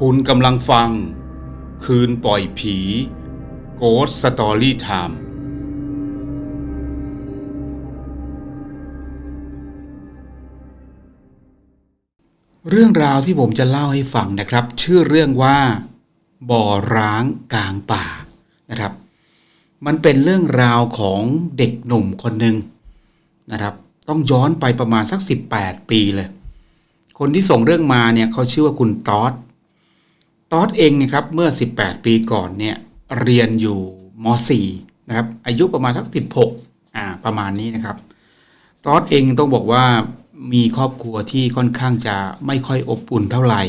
คุณกำลังฟัง คืนปล่อยผี Ghost Story Time เรื่องราวที่ผมจะเล่าให้ฟังนะครับ ชื่อเรื่องว่า บ่อร้างกลางป่านะครับ มันเป็นเรื่องราวของเด็กหนุ่มคนหนึ่งนะครับ ต้องย้อนไปประมาณสัก 18 ปีเลย คนที่ส่งเรื่องมาเนี่ยเขาชื่อว่าคุณตอด ตอดเองเนี่ยครับเมื่อ 18 ปีก่อนเนี่ยเรียนอยู่ม .4 นะครับอายุประมาณสัก16อ่าประมาณนี้นะครับตอดเองต้องบอกว่ามีครอบครัวที่ค่อนข้างจะไม่ค่อยอบอุ่นเท่าไหร่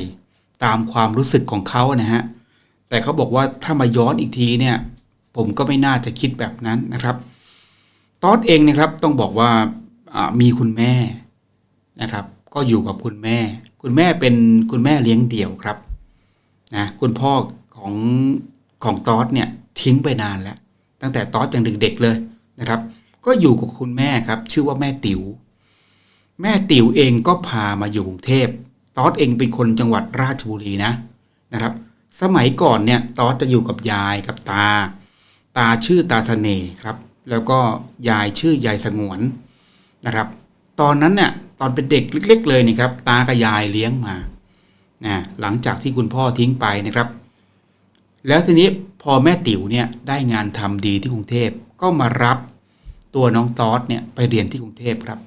ตามความรู้สึกของเขานะฮะแต่เขาบอกว่าถ้ามาย้อนอีกทีเนี่ยผมก็ไม่น่าจะคิดแบบนั้นนะครับตอดเองนะครับต้องบอกว่าอ่ามีคุณแม่นะครับ ก็อยู่กับคุณแม่ คุณแม่เป็นคุณแม่เลี้ยงเดี่ยวครับ นะคุณพ่อของของตอดเนี่ยทิ้งไปนานแล้ว ตั้งแต่ตอดยังเด็กๆเลยนะครับ ก็อยู่กับคุณแม่ครับ ชื่อว่าแม่ติ๋วแม่ติ๋วเองก็พามาอยู่กรุงเทพตอดเองเป็นคนจังหวัดราชบุรีนะนะครับ สมัยก่อนเนี่ยตอดจะอยู่กับยายกับตา ตาชื่อตาเสน่ห์ครับ แล้วก็ยายชื่อยายสงวนนะครับ ตอนนั้นเนี่ยตอนเป็นเด็กเล็ก ๆ เลยนี่ครับ ตากับยายเลี้ยงมา นะหลังจากที่คุณพ่อทิ้งไปนะครับ แล้วทีนี้พอแม่ติ๋วเนี่ยได้งานทำดีที่กรุงเทพก็มารับตัวน้องตอดเนี่ยไปเรียนที่กรุงเทพครับ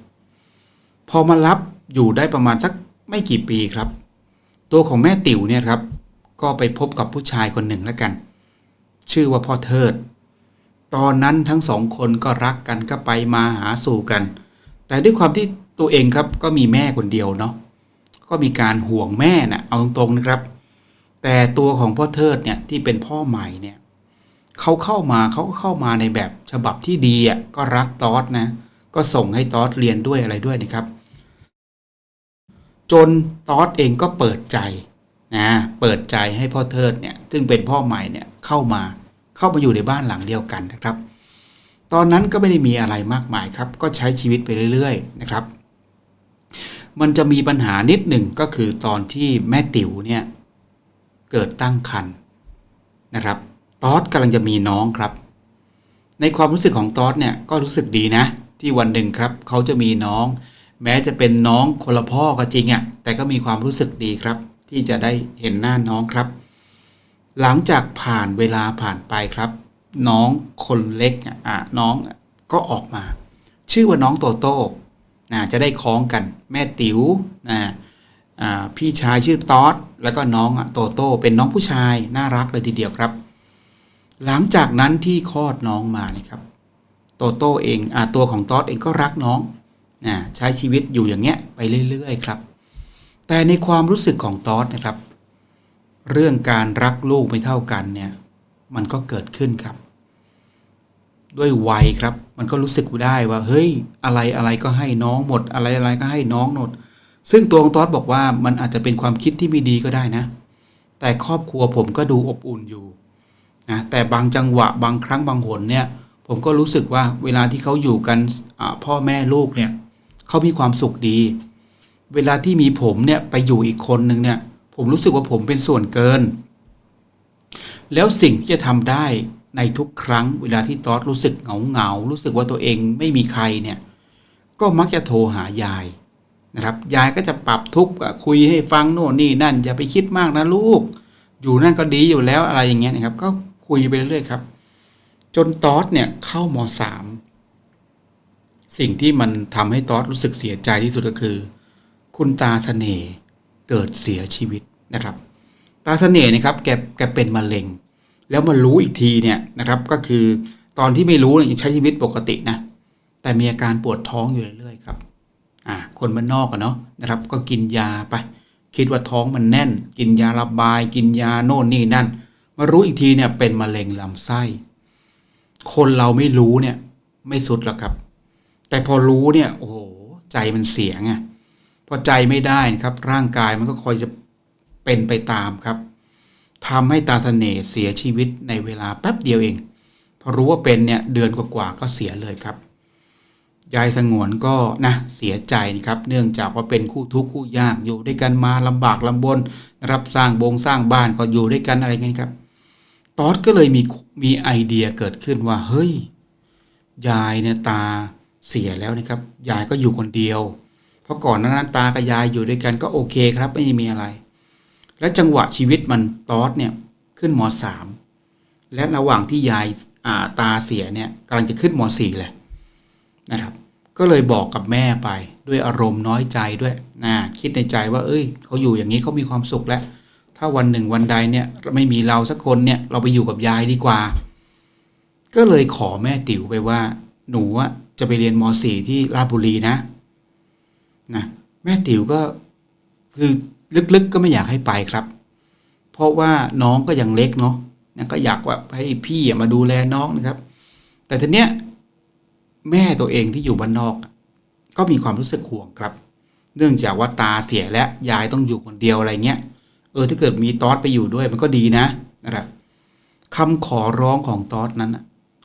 พอมารับอยู่ได้ประมาณสักไม่กี่ปีครับ ตัวของแม่ติ๋วเนี่ยครับ ก็ไปพบกับผู้ชายคนหนึ่งแล้วกัน ชื่อว่าพ่อเทิด ตอนนั้นทั้งสองคนก็รักกันก็ไปมาหาสู่กัน แต่ด้วยความที่ตัวเองครับก็มีแม่คนเดียวเนาะ ก็มีการห่วงแม่นะ่ะเอาตรงๆนะครับ แต่ตัวของพ่อเทิดเนี่ยที่เป็นพ่อใหม่เนี่ยเขาเข้ามาเขาก็เข้ามาในแบบฉบับที่ดีอะก็รักตอสนะ ก็ส่งให้ตอสเรียนด้วยอะไรด้วยนะครับ จนตอสเองก็เปิดใจนะเปิดใจให้พ่อเทิดเนี่ยซึ่งเป็นพ่อใหม่เนี่ยเข้ามาเข้ามาอยู่ในบ้านหลังเดียวกันนะครับ ตอนนั้นก็ไม่ได้มีอะไรมากมายครับ ก็ใช้ชีวิตไปเรื่อย ๆ นะครับ มันจะมีปัญหานิดหนึ่งก็คือตอนที่แม่ติ๋วเนี่ยเกิดตั้งครรภ์นะครับตอสกำลังจะมีน้องครับ ในความรู้สึกของตอสเนี่ยก็รู้สึกดีนะ ที่วันหนึ่งครับ เขาจะมีน้อง แม้จะเป็นน้องคนละพ่อก็จริงอะ่ะแต่ก็มีความรู้สึกดีครับ ที่จะได้เห็นหน้าน้องครับ หลังจากผ่านเวลาผ่านไปครับ น้องคนเล็กอะน้องก็ออกมา ชื่อว่าน้องโตโต้ นะจะได้คล้องกันแม่ติ๋วนะพี่ชายชื่อตอสแล้วก็น้องโตโต้เป็นน้องผู้ชายน่ารักเลยทีเดียวครับ หลังจากนั้นที่คลอดน้องมานี่ครับโตโต้เองอตัวของตอสเองก็รักน้องนะใช้ชีวิตอยู่อย่างเงี้ยไปเรื่อยๆครับ แต่ในความรู้สึกของตอสนะครับ เรื่องการรักลูกไม่เท่ากันเนี่ยมันก็เกิดขึ้นครับ ด้วยวัยครับ มันก็รู้สึกได้ว่าเฮ้ยอะไรอะไรก็ให้น้องหมด อะไรอะไรก็ให้น้องหมด ซึ่งตัวของตอสบอกว่ามันอาจจะเป็นความคิดที่ไม่ดีก็ได้นะ แต่ครอบครัวผมก็ดูอบอุ่นอยู่นะแต่บางจังหวะบางครั้งบางหนเนี่ย ผมก็รู้สึกว่าเวลาที่เขาอยู่กันพ่อแม่ลูกเนี่ยเขามีความสุขดี เวลาที่มีผมเนี่ยไปอยู่อีกคนหนึ่งเนี่ย ผมรู้สึกว่าผมเป็นส่วนเกิน แล้วสิ่งที่จะทำได้ ในทุกครั้งเวลาที่ตอสรู้สึกเหงาเหงารู้สึกว่าตัวเองไม่มีใครเนี่ยก็มักจะโทรหายายนะครับ ยายก็จะปรับทุกข์คุยให้ฟังโน่นนี่นั่นอย่าไปคิดมากนะลูก อยู่นั่นก็ดีอยู่แล้วอะไรอย่างเงี้ยนะครับ ก็คุยไปเรื่อยครับ จนตอสเนี่ยเข้ามสามสิ่งที่มันทำให้ตอสรู้สึกเสียใจที่สุดก็คือ คุณตาเสน่ห์เกิดเสียชีวิตนะครับ ตาเสน่ห์นะครับแกแกเป็นมะเร็ง แล้วมารู้อีกทีเนี่ยนะครับก็คือตอนที่ไม่รู้ยังใช้ชีวิตปกตินะแต่มีอาการปวดท้องอยู่เรื่อยๆครับอ่าคนบ้านนอกอะเนาะนะครับ ก็กินยาไป คิดว่าท้องมันแน่น กินยาระบาย กินยาโน่นนี่นั่น มารู้อีกทีเนี่ยเป็นมะเร็งลำไส้ คนเราไม่รู้เนี่ยไม่สุดหรอกครับ แต่พอรู้เนี่ยโอ้โหใจมันเสียไงพอใจไม่ได้นะครับ ร่างกายมันก็คอยจะเป็นไปตามครับ ทำให้ตาเสน่ห์เสียชีวิตในเวลาแป๊บเดียวเอง พอรู้ว่าเป็นเนี่ยเดือนกว่าๆก็เสียเลยครับ ยายสงวนก็นะเสียใจนะครับ เนื่องจากว่าเป็นคู่ทุกข์คู่ยากอยู่ด้วยกันมาลำบากลำบนรับสร้างบงสร้างบ้านก็อยู่ด้วยกันอะไรเงี้ยครับตอดก็เลยมีมีไอเดียเกิดขึ้นว่าเฮ้ยยายเนี่ยตาเสียแล้วนะครับ ยายก็อยู่คนเดียว เพราะก่อนนานั้นตากับยายอยู่ด้วยกันก็โอเคครับ ไม่มีอะไร และจังหวะชีวิตมันตอดเนี่ยขึ้นมสามและระหว่างที่ยายาตาเสียเนี่ยกำลังจะขึ้นมสี่เลยนะครับ ก็เลยบอกกับแม่ไปด้วยอารมณ์น้อยใจด้วยนะคิดในใจว่า เอ้ยเขาอยู่อย่างนี้เขามีความสุขแล้ว ถ้าวันหนึ่งวันใดเนี่ยไม่มีเราสักคนเนี่ยเราไปอยู่กับยายดีกว่า ก็เลยขอแม่ติ๋วไปว่า หนูจะไปเรียนม .4 ที่ราชบุรีนะนะแม่ติ๋วก็คือ ลึกๆก็ไม่อยากให้ไปครับ เพราะว่าน้องก็ยังเล็กเนาะนก็อยากว่าให้พี่มาดูแลน้องนะครับ แต่ทีเนี้ยแม่ตัวเองที่อยู่บ้านนอก ก็มีความรู้สึกห่วงครับ เนื่องจากว่าตาเสียและยายต้องอยู่คนเดียวอะไรเงี้ย เออถ้าเกิดมีตอสไปอยู่ด้วยมันก็ดีนะนะครับคำขอร้องของตอสนั้น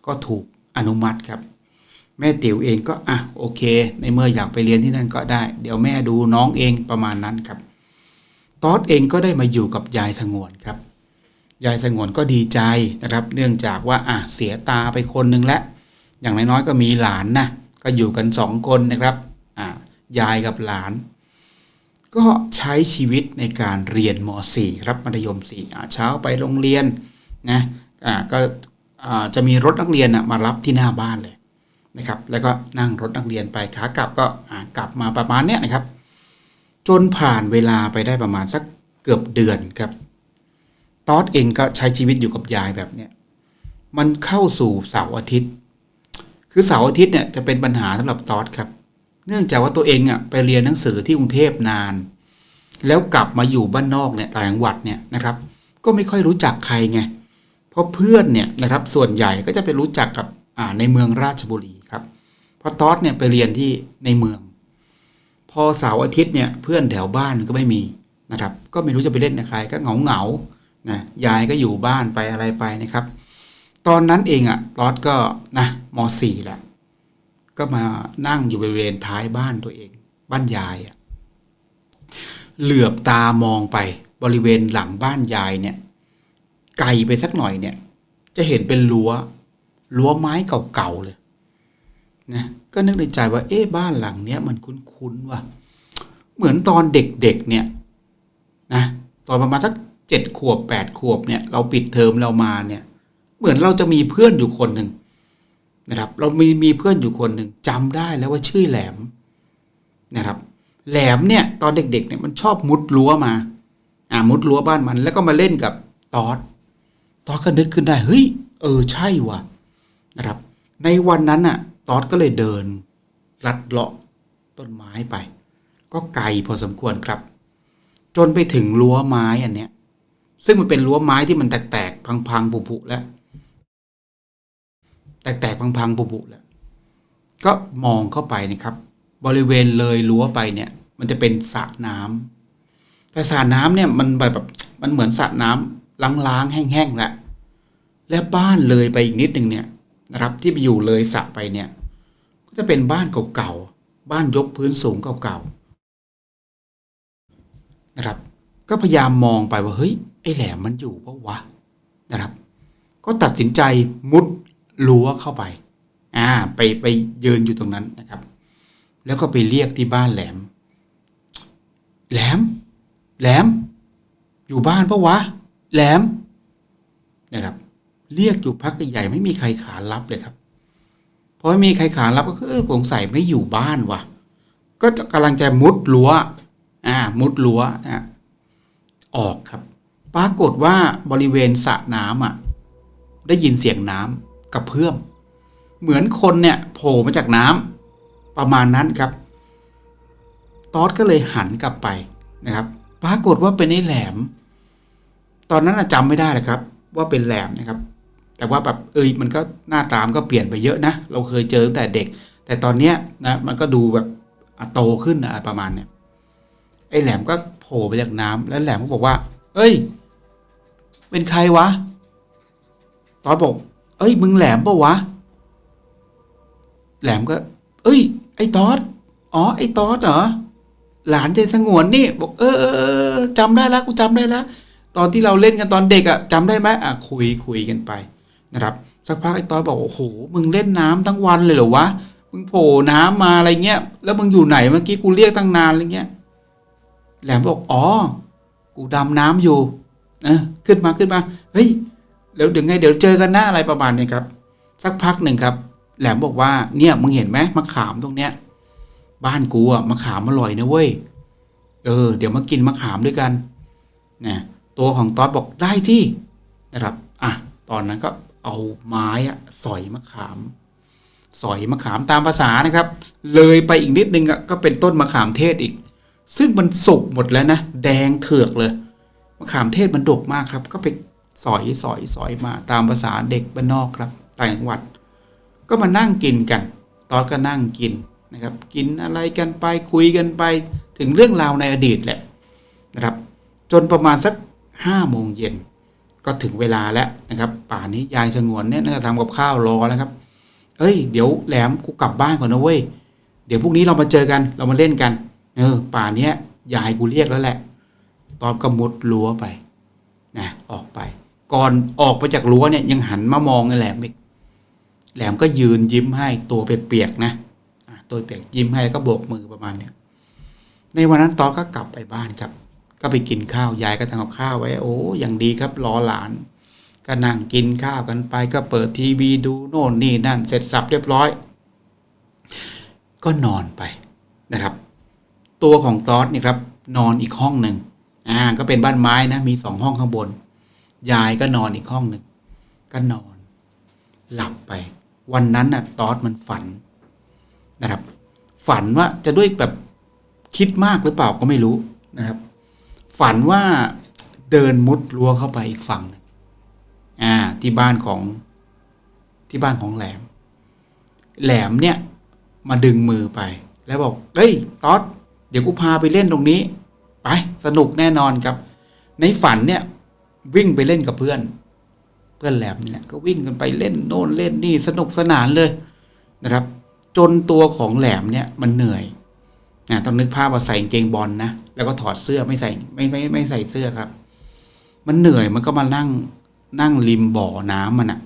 ก็ถูกอนุมัติครับ แม่ติ๋วเองก็อะโอเค ในเมื่ออยากไปเรียนที่นั่นก็ได้ เดี๋ยวแม่ดูน้องเองประมาณนั้นครับ ตอสเองก็ได้มาอยู่กับยายสงวนครับ ยายสงวนก็ดีใจนะครับ เนื่องจากว่าอะเสียตาไปคนหนึ่งแล้วอย่างน้อยๆก็มีหลานนะก็อยู่กันสองคนนะครับอ่ายายกับหลาน ก็ใช้ชีวิตในการเรียนม .4 ครับมัธยม4เช้าไปโรงเรียนนะอ่าก็จะมีรถนักเรียนมารับที่หน้าบ้านเลยนะครับ แล้วก็นั่งรถนักเรียนไปขากลับก็กลับมาประมาณเนี้ยนะครับ จนผ่านเวลาไปได้ประมาณสักเกือบเดือนครับตอสเองก็ใช้ชีวิตอยู่กับยายแบบเนี้ยมันเข้าสู่เสาร์อาทิตย์ คือเสาร์อาทิตย์เนี่ยจะเป็นปัญหาสำหรับตอสครับ เนื่องจากว่าตัวเองอะไปเรียนหนังสือที่กรุงเทพนาน แล้วกลับมาอยู่บ้านนอกเนี่ยต่างจังหวัดเนี่ยนะครับ ก็ไม่ค่อยรู้จักใครไงเพราะเพื่อนเนี่ยนะครับส่วนใหญ่ก็จะไปรู้จักกับอ่าในเมืองราชบุรีครับเพราะตอสเนี่ยไปเรียนที่ในเมือง พอเสาร์อาทิตย์เนี่ยเพื่อนแถวบ้านก็ไม่มีนะครับ ก็ไม่รู้จะไปเล่นกับใครก็เหงาเหงานะยายก็อยู่บ้านไปอะไรไปนะครับ ตอนนั้นเองอะตอสก็นะม .4 แหละก็มานั่งอยู่บริเวณท้ายบ้านตัวเอง บ้านยายอะเหลือบตามองไปบริเวณหลังบ้านยายเนี่ยไกลไปสักหน่อยเนี่ย จะเห็นเป็นรั้วรั้วไม้เก่าๆเลยนะ ก็นึกในใจว่าเอ๊ะบ้านหลังเนี้ยมันคุ้นๆว่ะเหมือนตอนเด็กๆเนี่ยนะตอนประมาณสักเจ็ดขวบแปดขวบเนี่ยเราปิดเทอมเรามาเนี่ย เหมือนเราจะมีเพื่อนอยู่คนหนึ่งนะครับ เรามีมีเพื่อนอยู่คนหนึ่งจำได้แล้วว่าชื่อแหลมนะครับ แหลมเนี่ยตอนเด็กๆเนี่ยมันชอบมุดรั้วมา อ่ามุดรั้วบ้านมัน แล้วก็มาเล่นกับตอดตอดก็นึกขึ้นได้เฮ้ยเออใช่ว่ะนะครับ ในวันนั้นน่ะ ตอดก็เลยเดิน ลัดเลาะต้นไม้ไป ก็ไกลพอสมควรครับ จนไปถึงรั้วไม้อันเนี้ย ซึ่งมันเป็นรั้วไม้ที่มันแตกๆพังๆผุๆแล้วแตกๆพังๆปุๆแล้วก็มองเข้าไปนะครับ บริเวณเลยรั้วไปเนี่ย มันจะเป็นสระน้ำแต่สระน้ำเนี่ยมันแบบมันเหมือนสระน้ำล้างๆแห้งๆแหละและบ้านเลยไปอีกนิดหนึ่งเนี่ย นะครับ ที่ไปอยู่เลยสระไปเนี่ย ก็จะเป็นบ้านเก่าๆบ้านยกพื้นสูงเก่าๆนะครับ ก็พยายามมองไปว่าเฮ้ยไอ้แหลมมันอยู่ปะวะนะครับ ก็ตัดสินใจมุดรั้วเข้าไปอ่าไปไปยืนอยู่ตรงนั้นนะครับ แล้วก็ไปเรียกที่บ้านแหลม แหลม แหลม อยู่บ้านปะวะ แหลมนะครับ เรียกอยู่พักใหญ่ไม่มีใครขารับเลยครับพอไม่มีใครขารับก็คือเออสงสัยไม่อยู่บ้านวะก็จะกำลังจะมุดรั้วอ่ามุดรั้วอะออกครับ ปรากฏว่าบริเวณสระน้ำอะ ได้ยินเสียงน้ำกระเพื่อมเหมือนคนเนี่ยโผล่มาจากน้ำประมาณนั้นครับตอดก็เลยหันกลับไปนะครับ ปรากฏว่าเป็นไอ้แหลม ตอนนั้นจำไม่ได้เลยครับ ว่าเป็นแหลมนะครับ แต่ว่าแบบเอยมันก็หน้าตามก็เปลี่ยนไปเยอะนะ เราเคยเจอตั้งแต่เด็ก แต่ตอนเนี้ยนะมันก็ดูแบบโตขึ้นนะประมาณเนี้ยไอ้แหลมก็โผล่มาจากน้ำแล้วแหลมก็บอกว่า เอ้ย เป็นใครวะ ตอนบอก เอ้ย มึงแหลมปะวะ แหลมก็ เอ้ย ไอ้ตอดอ๋อ ไอ้ตอดเหรอ หลานใจสงวนนี่ บอก เออเออจำได้แล้วกูจำได้แล้วตอนที่เราเล่นกันตอนเด็กอะจำได้ไหมอะคุยคุยกันไป นะครับสักพักไอ้ตอดบอกโอ้โหมึงเล่นน้ำทั้งวันเลยเหรอวะมึงโผล่น้ำมาอะไรเงี้ยแล้วมึงอยู่ไหนเมื่อกี้กูเรียกตั้งนานอะไรเงี้ยแหลมบอกอ๋อกูดำน้ำอยู่เออขึ้นมาขึ้นมาเฮ้ยเดี๋ยวเดี๋ยวไงเดี๋ยวเจอกันหน้าอะไรประมาณนี้ครับ สักพักหนึ่งครับ แหลมบอกว่าเนี่ยมึงเห็นไหมมะขามตรงเนี้ย บ้านกูอะมะขามอร่อยนะเว้ยเออเดี๋ยวมากินมะขามด้วยกันนะตัวของตอดบอกได้ที่นะครับ อะ ตอนนั้นก็ เอาไม้อะสอยมะขาม สอยมะขามตามภาษานะครับ เลยไปอีกนิดนึงอะก็เป็นต้นมะขามเทศอีก ซึ่งมันสุกหมดแล้วนะ แดงเถือกเลย มะขามเทศมันดกมากครับ ก็ไปสอยสอยสอยมาตามภาษาเด็กบ้านนอกครับต่างจังหวัด ก็มานั่งกินกัน ตอนก็นั่งกินนะครับ กินอะไรกันไปคุยกันไปถึงเรื่องราวในอดีตแหละนะครับ จนประมาณสักห้าโมงเย็น ก็ถึงเวลาแล้วนะครับ ป่านนี้ยายสงวนเนี่ยน่าจะทำกับข้าวรอแล้วครับ เอ้ยเดี๋ยวแหลมกูกลับบ้านก่อนนะเว้ยเดี๋ยวพรุ่งนี้เรามาเจอกันเรามาเล่นกัน เออ ป่านนี้ยายกูเรียกแล้วแหละ ตอนก็มุดรั้วไปนะออกไป ก่อนออกไปจากรั้วเนี่ยยังหันมามองไอ้แหลมอีกแหลมก็ยืนยิ้มให้ตัวเปียกๆนะอะตัวเปียกยิ้มให้แล้วก็โบกมือประมาณเนี้ยในวันนั้นตอนก็กลับไปบ้านครับ ก็ไปกินข้าวยายก็ทำกับข้าวไว้ โอ้อย่างดีครับรอหลาน ก็นั่งกินข้าวกันไป ก็เปิดทีวีดูโน่นนี่นั่น เสร็จสับเรียบร้อย ก็นอนไปนะครับ ตัวของตอสเนี่ยครับ นอนอีกห้องหนึ่งอ่าก็เป็นบ้านไม้นะ มีสองห้องข้างบน ยายก็นอนอีกห้องหนึ่งก็นอน หลับไป วันนั้นน่ะตอสมันฝันนะครับ ฝันว่าจะด้วยแบบคิดมากหรือเปล่าก็ไม่รู้นะครับ ฝันว่าเดินมุดรั้วเข้าไปอีกฝั่งหนึ่งอ่า ที่บ้านของที่บ้านของแหลม แหลมเนี่ยมาดึงมือไป แล้วบอก เฮ้ยต๊อดเดี๋ยวกูพาไปเล่นตรงนี้ ไป สนุกแน่นอนครับ ในฝันเนี่ย วิ่งไปเล่นกับเพื่อน เพื่อนแหลมนี่แหละก็วิ่งกันไปเล่นโน่นเล่นนี่สนุกสนานเลยนะครับ จนตัวของแหลมเนี่ยมันเหนื่อย นะต้องนึกภาพว่าใส่เกงบอลนะแล้วก็ถอดเสื้อไม่ใส่ไม่ไม่ไม่ใส่เสื้อครับ มันเหนื่อยมันก็มานั่งนั่งริมบ่อน้ำมันอะ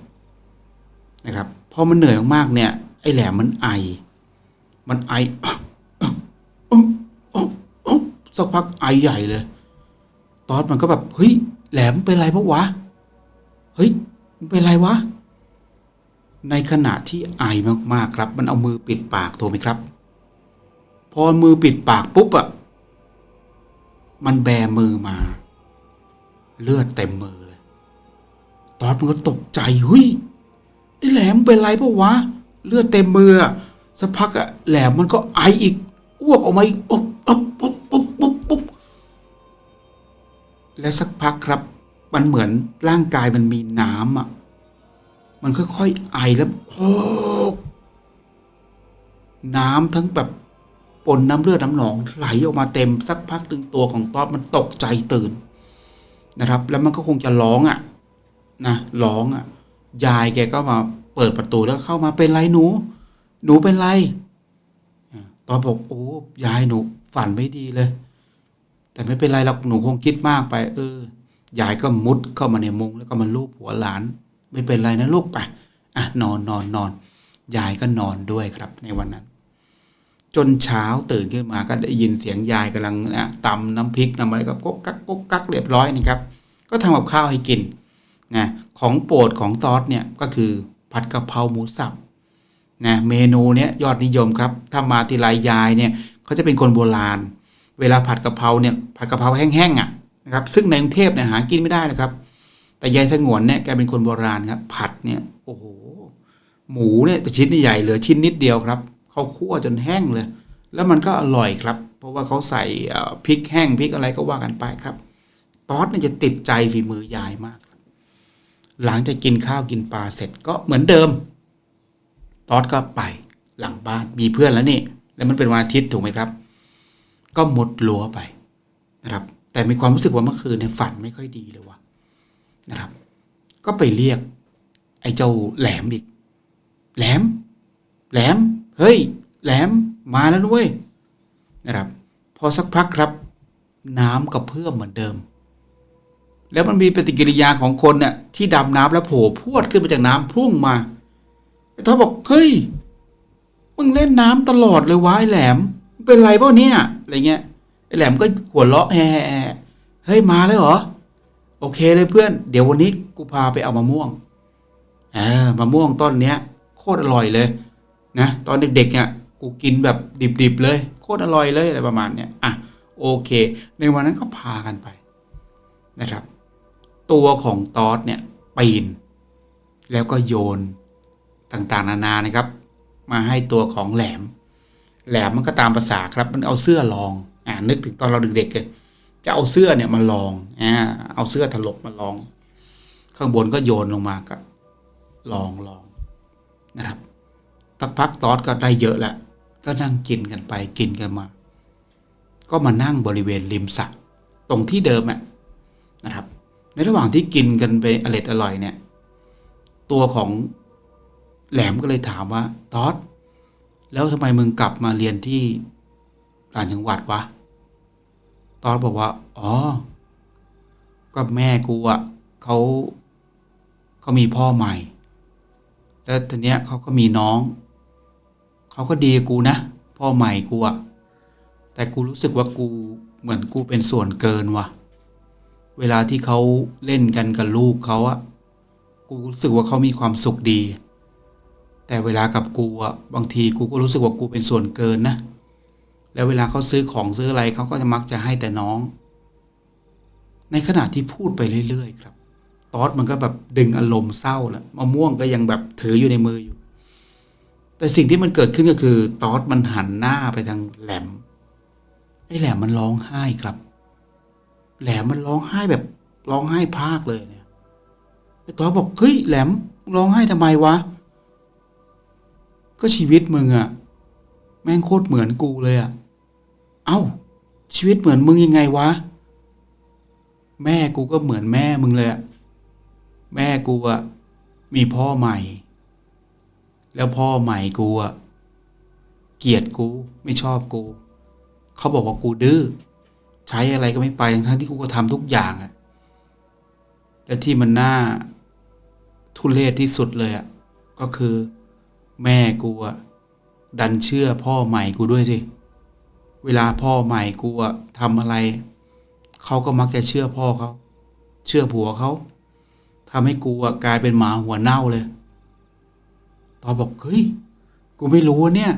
นะครับพอมันเหนื่อยมากๆเนี่ย ไอ้แหลมมันไอ มันไอสักพักไอใหญ่เลย ตอดมันก็แบบเฮ้ยแหลมเป็นไรพวกวะเฮ้ยเป็นไรวะในขณะที่ไอมากๆครับ มันเอามือปิดปากถูกไหมครับ พอมือปิดปากปุ๊บอะมันแบมือมา เลือดเต็มมือเลย ตอดมันก็ตกใจเฮ้ยไอ้แหลมเป็นไรปะวะ เลือดเต็มมืออะสักพักอะแหลมมันก็ไออีกอ้วกออกมาอีกอบอบอบอบอบอบแล้วสักพักครับ มันเหมือนร่างกายมันมีน้ำอะมันค่อยๆไอแล้วโอ้น้ำทั้งแบบ ปนน้ำเลือดน้ำหนองไหลออกมาเต็มสักพักตึงตัวของตอดมันตกใจตื่นนะครับ แล้วมันก็คงจะร้องอะนะร้องอะยายแกก็มาเปิดประตูแล้วเข้ามาเป็นไรหนู หนูเป็นไรอ่าตอนบอกโอ้ยายหนูฝันไม่ดีเลย แต่ไม่เป็นไรหรอกหนูคงคิดมากไป เออยายก็มุดเข้ามาในมุงแล้วก็มาลูบหัวหลาน ไม่เป็นไรนะลูกไปอะนอนนอนนอนยายก็นอนด้วยครับในวันนั้น จนเช้าตื่นขึ้นมาก็ได้ยินเสียงยายกำลังนะตำน้ำพริกน้ำอะไรก็ก๊กกักก๊กกักเรียบร้อยนี่ครับ ก็ทำกับข้าวให้กินนะของโปรดของตอสเนี่ยก็คือผัดกะเพราหมูสับนะเมนูเนี้ยยอดนิยมครับถ้ามาทีไรยายเนี่ยเขาจะเป็นคนโบราณ เวลาผัดกะเพราเนี่ยผัดกะเพราแห้งๆอะนะครับซึ่งในกรุงเทพเนี่ยหากินไม่ได้นะครับ แต่ยายสงวนเนี่ยแกเป็นคนโบราณครับผัดเนี่ยโอ้โหหมูเนี่ยแต่ชิ้นใหญ่เหลือชิ้นนิดเดียวครับ เขาคั่วจนแห้งเลย แล้วมันก็อร่อยครับ เพราะว่าเขาใส่พริกแห้งพริกอะไรก็ว่ากันไปครับตอสเนี่ยจะติดใจฝีมือยายมาก หลังจากกินข้าวกินปลาเสร็จก็เหมือนเดิม ตอสก็ไปหลังบ้านมีเพื่อนแล้วนี่ แล้วมันเป็นวันอาทิตย์ถูกไหมครับ ก็หมดรัวไปนะครับ แต่มีความรู้สึกว่าเมื่อคืนเนี่ยฝันไม่ค่อยดีเลยว่ะนะครับ ก็ไปเรียก ไอ้เจ้าแหลมอีก แหลม แหลม เฮ้ย แหลมมาแล้วด้วยนะครับ พอสักพักครับ น้ำกับเพื่อมเหมือนเดิม แล้วมันมีปฏิกิริยาของคนเนี่ยที่ดำน้ำแล้วโผล่พรวดขึ้นมาจากน้ำพุ่งมาไอ้ทอบอกเฮ้ยมึงเล่นน้ำตลอดเลยวะไอ้แหลมเป็นไรเปล่าเนี่ยอะไรเงี้ยไอ้แหลมก็หัวเราะแฮ่เฮ้ยมาแล้วเหรอโอเคเลยเพื่อน เดี๋ยววันนี้กูพาไปเอามะม่วงเออมะม่วงต้นเนี้ยโคตรอร่อยเลย นะตอนเด็กๆเนี่ยกูกินแบบดิบๆเลย โคตรอร่อยเลยอะไรประมาณเนี้ยอะโอเค ในวันนั้นก็พากันไปนะครับ ตัวของตอสเนี่ยปีน แล้วก็โยนต่างๆ นานานะครับ มาให้ตัวของแหลม แหลมมันก็ตามภาษาครับ มันเอาเสื้อลองอ่านึกถึงตอนเราเด็กๆเลยจะเอาเสื้อเนี่ยมาลองอ่าเอาเสื้อถลกมาลอง ข้างบนก็โยนลงมาก็ลองลองนะครับ สักพักตอสก็ได้เยอะแล้วก็นั่งกินกันไปกินกันมา ก็มานั่งบริเวณริมสระตรงที่เดิมอะนะครับ ในระหว่างที่กินกันไปอร่อยอร่อยเนี่ย ตัวของแหลมก็เลยถามว่าตอสแล้วทำไมมึงกลับมาเรียนที่ต่างจังหวัดวะตอสบอกว่า อ๋อ ก็แม่กูอะเขาเขามีพ่อใหม่ แล้วทีเนี้ยเขาก็มีน้อง เขาก็ดีกูนะ พ่อใหม่กูอะแต่กูรู้สึกว่ากูเหมือนกูเป็นส่วนเกินว่ะ เวลาที่เขาเล่นกันกับลูกเขาอะกูรู้สึกว่าเขามีความสุขดี แต่เวลากับกูอะบางทีกูก็รู้สึกว่ากูเป็นส่วนเกินนะ แล้วเวลาเขาซื้อของซื้ออะไรเขาก็จะมักจะให้แต่น้อง ในขณะที่พูดไปเรื่อยๆ ครับ ตอสมันก็แบบดึงอารมณ์เศร้าแล้วมะม่วงก็ยังแบบถืออยู่ในมืออยู่ แต่สิ่งที่มันเกิดขึ้นก็คือตอสมันหันหน้าไปทางแหลมไอ้แหลมมันร้องไห้ครับ แหลมมันร้องไห้แบบร้องไห้พรากเลยเนี่ยไอ้ตอสบอกเฮ้ยแหลมร้องไห้ทำไมวะ ก็ชีวิตมึงอะแม่งโคตรเหมือนกูเลยอะเอ้า ชีวิตเหมือนมึงยังไงวะ แม่กูก็เหมือนแม่มึงเลยอะแม่กูอะมีพ่อใหม่ แล้วพ่อใหม่กูอะเกลียดกูไม่ชอบกูเขาบอกว่ากูดื้อใช้อะไรก็ไม่ไปทั้งที่กูก็ทำทุกอย่างอะแต่ที่มันน่าทุเลศที่สุดเลยอะก็คือ แม่กูอะดันเชื่อพ่อใหม่กูด้วยสิเวลาพ่อใหม่กูอะทำอะไรเขาก็มักจะเชื่อพ่อเขาเชื่อผัวเขาทำให้กูอะกลายเป็นหมาหัวเน่าเลย ตอนบอกเฮ้ยกูไม่รู้เนี่ย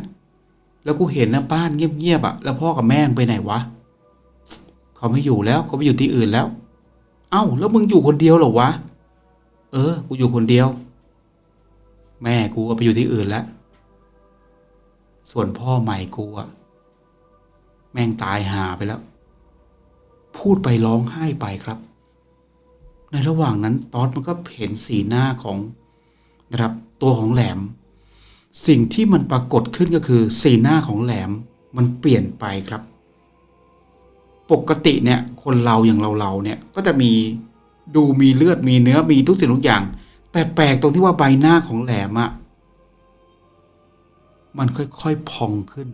แล้วกูเห็นนะบ้านเงียบๆอะแล้วพ่อกับแม่งไปไหนวะเขาไม่อยู่แล้วเขาไปอยู่ที่อื่นแล้ว เอ้า แล้วมึงอยู่คนเดียวเหรอวะ เออ กูอยู่คนเดียว แม่กูก็ไปอยู่ที่อื่นแล้ว ส่วนพ่อใหม่กูอะแม่งตายหาไปแล้ว พูดไปร้องไห้ไปครับ ในระหว่างนั้นตอสมันก็เห็นสีหน้าของ นะครับ ตัวของแหลม สิ่งที่มันปรากฏขึ้นก็คือสีหน้าของแหลมมันเปลี่ยนไปครับ ปกติเนี่ยคนเราอย่างเราเราๆเนี่ยก็จะมีดูมีเลือดมีเนื้อมีทุกสิ่งทุกอย่าง แต่แปลกตรงที่ว่าใบหน้าของแหลมอะมันค่อยๆพองขึ้น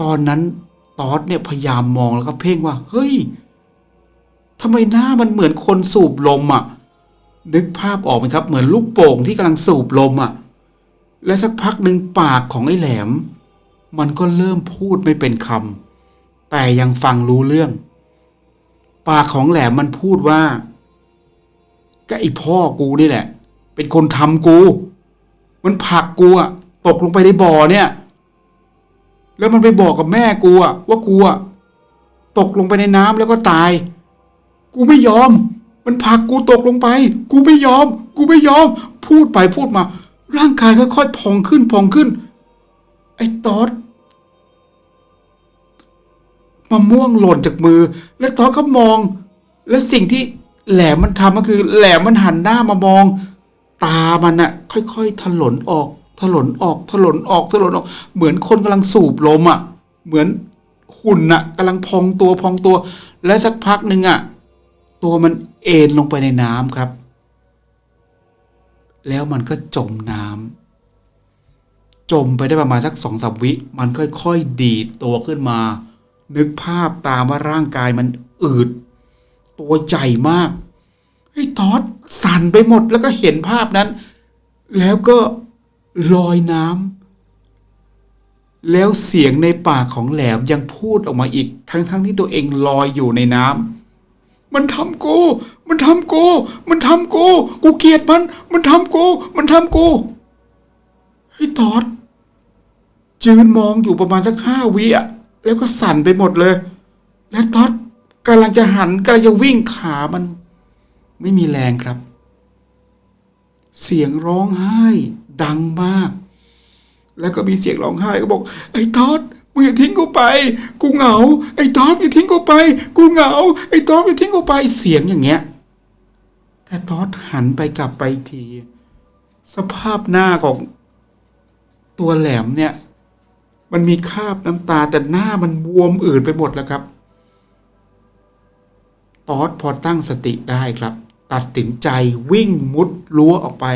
ตอนนั้นตอสเนี่ยพยายามมองแล้วก็เพ่งว่า เฮ้ยทำไมหน้ามันเหมือนคนสูบลมอะ นึกภาพออกไหมครับ เหมือนลูกโป่งที่กำลังสูบลมอะและสักพักหนึ่งปากของไอ้แหลม มันก็เริ่มพูดไม่เป็นคำแต่ยังฟังรู้เรื่อง ปากของแหลมมันพูดว่าก็ไอพ่อกูนี่แหละ เป็นคนทำกู มันผลักกูอะตกลงไปในบ่อเนี่ย แล้วมันไปบอกกับแม่กูอะว่ากูอะตกลงไปในน้ำแล้วก็ตาย กูไม่ยอม มันผลักกูตกลงไป กูไม่ยอม กูไม่ยอม พูดไปพูดมา ร่างกายค่อยๆพองขึ้นพองขึ้น ไอ้ตอดมะม่วงหล่นจากมือ แล้วตอดก็มอง และสิ่งที่แหลมมันทำก็คือ แหลมมันหันหน้ามามอง ตามันอะค่อยๆถลนออก ถลนออก ถลนออก ถลนออก เหมือนคนกำลังสูบลมอะเหมือนหุ่นอะกำลังพองตัวพองตัว และสักพักหนึ่งอะ ตัวมันเอ็นลงไปในน้ำครับ แล้วมันก็จมน้ำจมไปได้ประมาณสักสองสามวิ มันค่อยๆดีดตัวขึ้นมา นึกภาพตามว่าร่างกายมันอืด ตัวใหญ่มากไอ้ทอดสั่นไปหมดแล้วก็เห็นภาพนั้น แล้วก็ลอยน้ำแล้วเสียงในปากของแหลมยังพูดออกมาอีก ทั้งๆที่ตัวเองลอยอยู่ในน้ำ มันทำกู มันทำกู มันทำกู กูเกลียดมัน มันทำกู มันทำกูไอ้ยทอดยืนมองอยู่ประมาณสักห้าวิอะแล้วก็สั่นไปหมดเลย แล้วทอดกำลังจะหันกำลังจะวิ่งขามัน ไม่มีแรงครับ เสียงร้องไห้ ดังมาก แล้วก็มีเสียงร้องไห้ก็บอก ไอ้ทอด มึงอย่าทิ้งกูไป กูเหงา ไอ้ทอดอย่าทิ้งกูไป กูเหงา ไอ้ทอดอย่าทิ้งกูไป เสียงอย่างเงี้ย แต่ทอดหันไปกลับไปที สภาพหน้าของตัวแหลมเนี่ย มันมีคราบน้ำตาแต่หน้ามันบวมอืดไปหมดแล้วครับตอดพอตั้งสติได้ครับ ตัดสินใจวิ่งมุดรั้วออกไป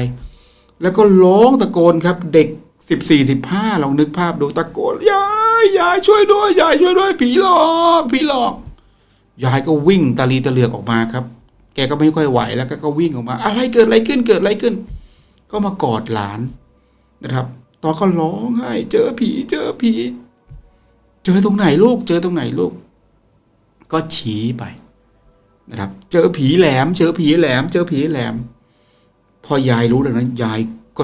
แล้วก็ร้องตะโกนครับ เด็ก สิบสี่สิบห้าลองนึกภาพดูตะโกนยายยายช่วยด้วยยายช่วยด้วย ผีหลอกผีหลอกยายก็วิ่งตะลีตะเหลือกออกมาครับ แกก็ไม่ค่อยไหวแล้วก็ก็วิ่งออกมา อะไรเกิดอะไรขึ้นเกิดอะไรขึ้น ก็มากอดหลานนะครับตอนก็ร้องไห้เจอผีเจอผี เจอตรงไหนลูก เจอตรงไหนลูก ก็ชี้ไปนะครับ เจอผีแหลม เจอผีแหลม เจอผีแหลม พอยายรู้ดังนั้น ยายก็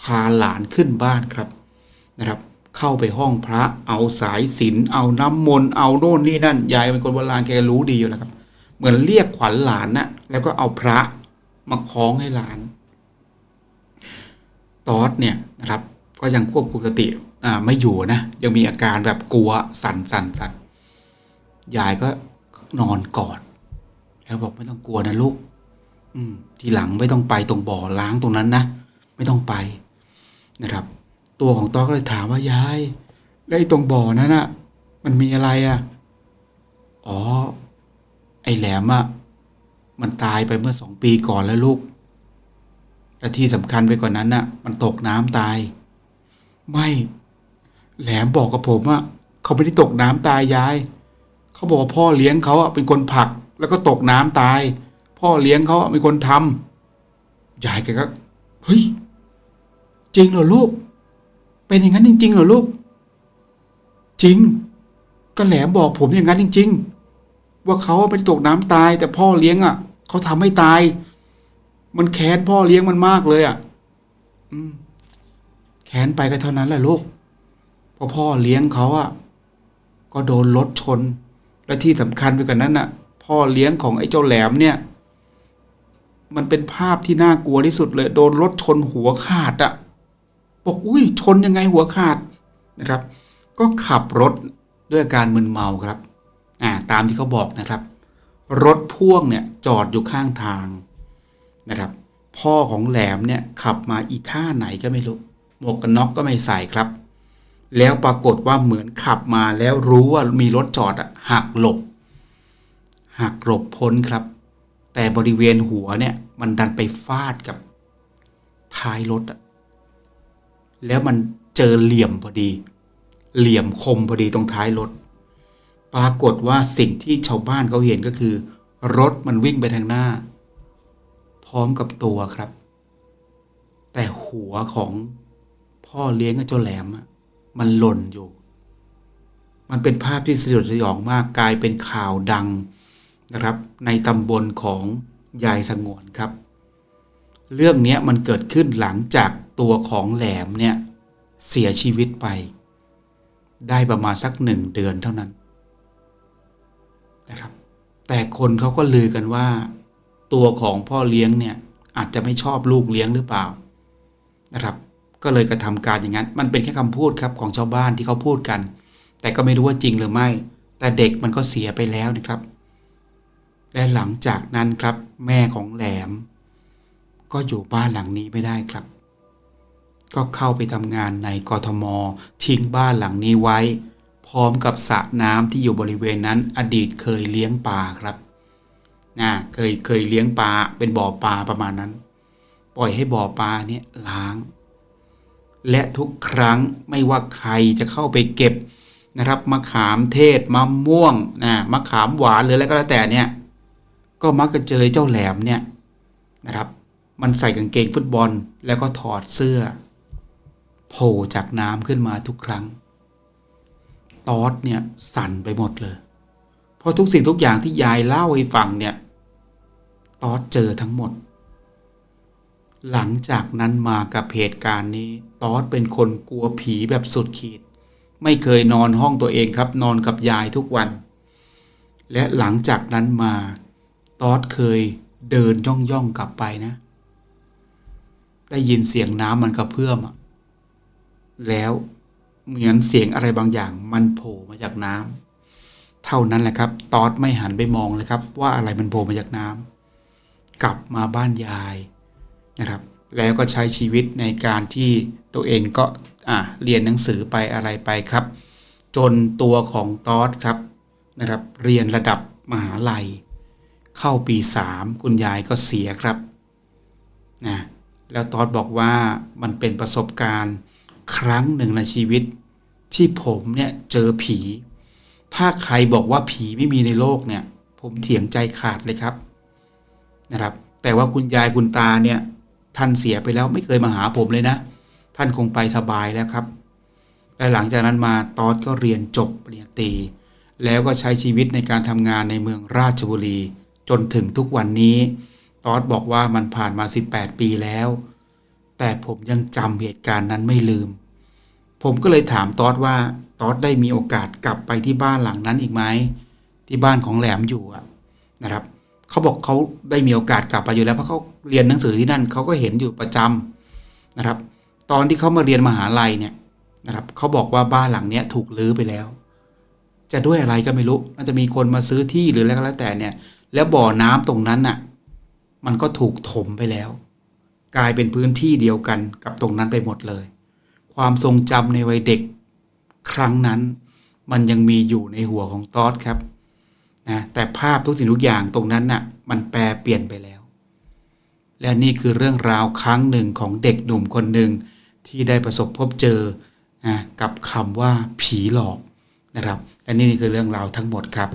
พาหลานขึ้นบ้านครับนะครับ เข้าไปห้องพระเอาสายสิญจนเอาน้ำมนต์เอาโน่นนี่นั่นยายเป็นคนโบราณแกรู้ดีอยู่แล้วครับ เหมือนเรียกขวัญหลานนะ่ะแล้วก็เอาพระมาคล้องให้หลานตอดเนี่ยนะครับ ก็ยังควบคุมสติอ่าไม่อยู่นะยังมีอาการแบบกลัวสั่นสั่นสั่นยายก็นอนกอดแล้วบอกไม่ต้องกลัวนะลูก อืม ทีหลังไม่ต้องไปตรงบ่อล้างตรงนั้นนะ ไม่ต้องไป นะครับ ตัวของต้อก็เลยถามว่ายายแล้วไอ้ตรงบ่อนั้นอะมันมีอะไรอะอ๋อ ไอ้แหลมอะมันตายไปเมื่อสองปีก่อนแล้วลูก และที่สำคัญไปกว่านนั้นน่ะ มันตกน้ำตาย ไม่ แหลมบอกกับผมอะเขาไม่ได้ตกน้ำตายยาย เขาบอกว่าพ่อเลี้ยงเขาอะเป็นคนผลัก แล้วก็ตกน้ำตาย พ่อเลี้ยงเขาเป็นคนทำยายแกก็เฮ้ย จริงเหรอลูก เป็นอย่างนั้นจริง ๆ เหรอลูก จริง ก็แหลมบอกผมอย่างนั้นจริง ๆ ว่าเขาเป็นตกน้ำตาย แต่พ่อเลี้ยงอะเขาทำให้ตาย มันแค้นพ่อเลี้ยงมันมากเลยอะ อืม แค้นไปก็เท่านั้นแหละลูกเพราะพ่อเลี้ยงเขาอะ ก็โดนรถชน และที่สำคัญไปกว่านั้นน่ะ พ่อเลี้ยงของไอ้เจ้าแหลมเนี่ยมันเป็นภาพที่น่ากลัวที่สุดเลย โดนรถชนหัวขาดอะ บอกอุ้ยชนยังไงหัวขาดนะครับ ก็ขับรถด้วยการมึนเมาครับอ่าตามที่เขาบอกนะครับ รถพ่วงเนี่ยจอดอยู่ข้างทางนะครับ พ่อของแหลมเนี่ยขับมาอีท่าไหนก็ไม่รู้หมวกกันน็อกก็ไม่ใส่ครับ แล้วปรากฏว่าเหมือนขับมาแล้วรู้ว่ามีรถจอดอะหักหลบหักหลบพ้นครับ แต่บริเวณหัวเนี่ยมันดันไปฟาดกับท้ายรถอะ แล้วมันเจอเหลี่ยมพอดี เหลี่ยมคมพอดีตรงท้ายรถ ปรากฏว่าสิ่งที่ชาวบ้านเขาเห็นก็คือ รถมันวิ่งไปทางหน้า พร้อมกับตัวครับ แต่หัวของพ่อเลี้ยงเจ้าแหลมมันหล่นอยู่ มันเป็นภาพที่สยดสยองมากกลายเป็นข่าวดังนะครับ ในตำบลของยายสงวนครับ เรื่องนี้มันเกิดขึ้นหลังจาก ตัวของแหลมเนี่ยเสียชีวิตไป ได้ประมาณสักหนึ่งเดือนเท่านั้นนะครับ แต่คนเขาก็ลือกันว่า ตัวของพ่อเลี้ยงเนี่ยอาจจะไม่ชอบลูกเลี้ยงหรือเปล่านะครับ ก็เลยกระทำการอย่างนั้น มันเป็นแค่คำพูดครับของชาวบ้านที่เขาพูดกัน แต่ก็ไม่รู้ว่าจริงหรือไม่ แต่เด็กมันก็เสียไปแล้วนะครับ และหลังจากนั้นครับ แม่ของแหลม ก็อยู่บ้านหลังนี้ไม่ได้ครับ ก็เข้าไปทำงานในกทม ทิ้งบ้านหลังนี้ไว้ พร้อมกับสระน้ำที่อยู่บริเวณนั้นอดีตเคยเลี้ยงปลาครับนะเคยเคยเลี้ยงปลาเป็นบ่อปลาประมาณนั้น ปล่อยให้บ่อปลาเนี่ยล้าง และทุกครั้งไม่ว่าใครจะเข้าไปเก็บนะครับมะขามเทศมะม่วงนะมะขามหวานหรืออะไรก็แล้วแต่เนี่ยก็มักจะเจอเจ้าแหลมเนี่ยนะครับ มันใส่กางเกงฟุตบอลแล้วก็ถอดเสื้อ โผล่จากน้ำขึ้นมาทุกครั้ง ตอดเนี่ยสั่นไปหมดเลย เพราะทุกสิ่งทุกอย่างที่ยายเล่าให้ฟังเนี่ย ตอดเจอทั้งหมด หลังจากนั้นมากับเหตุการณ์นี้ ตอดเป็นคนกลัวผีแบบสุดขีด ไม่เคยนอนห้องตัวเองครับ นอนกับยายทุกวัน และหลังจากนั้นมา ตอดเคยเดินย่องย่องกลับไปนะ ได้ยินเสียงน้ำมันกระเพื่อมอะ แล้วเหมือนเสียงอะไรบางอย่าง มันโผล่มาจากน้ำเท่านั้นแหละครับ ตอดไม่หันไปมองเลยครับ ว่าอะไรมันโผล่มาจากน้ำกลับมาบ้านยายนะครับ แล้วก็ใช้ชีวิตในการที่ตัวเองก็อะเรียนหนังสือไปอะไรไปครับ จนตัวของตอดครับนะครับ เรียนระดับมหาลัย เข้าปีสามคุณยายก็เสียครับนะแล้วตอดบอกว่ามันเป็นประสบการณ์ ครั้งหนึ่งในชีวิต ที่ผมเนี่ยเจอผี ถ้าใครบอกว่าผีไม่มีในโลกเนี่ย ผมเถียงใจขาดเลยครับนะครับ แต่ว่าคุณยายคุณตาเนี่ยท่านเสียไปแล้วไม่เคยมาหาผมเลยนะ ท่านคงไปสบายแล้วครับ และหลังจากนั้นมาตอดก็เรียนจบปริญญาตรีแล้วก็ใช้ชีวิตในการทำงานในเมืองราชบุรี จนถึงทุกวันนี้ ตอดบอกว่ามันผ่านมา 18 ปีแล้ว แต่ผมยังจำเหตุการณ์นั้นไม่ลืม ผมก็เลยถามตอดว่าตอดได้มีโอกาสกลับไปที่บ้านหลังนั้นอีกไหมที่บ้านของแหลมอยู่นะครับเขาบอกเขาได้มีโอกาสกลับไปอยู่แล้วเพราะเขาเรียนหนังสือที่นั่นเขาก็เห็นอยู่ประจำนะครับ ตอนที่เขามาเรียนมหาลัยเนี่ยนะครับเขาบอกว่าบ้านหลังเนี้ยถูกลื้อไปแล้ว จะด้วยอะไรก็ไม่รู้น่าจะมีคนมาซื้อที่หรืออะไรก็แล้วแต่เนี่ย แล้วบ่อน้ำตรงนั้นน่ะ มันก็ถูกถมไปแล้ว กลายเป็นพื้นที่เดียวกันกับตรงนั้นไปหมดเลย ความทรงจำในวัยเด็กครั้งนั้น มันยังมีอยู่ในหัวของตอดครับนะแต่ภาพทุกสิ่งทุกอย่างตรงนั้นน่ะมันแปรเปลี่ยนไปแล้ว และนี่คือเรื่องราวครั้งหนึ่งของเด็กหนุ่มคนหนึ่งที่ได้ประสบพบเจอนะกับคำว่าผีหลอกนะครับและนี่คือเรื่องราวทั้งหมดครับ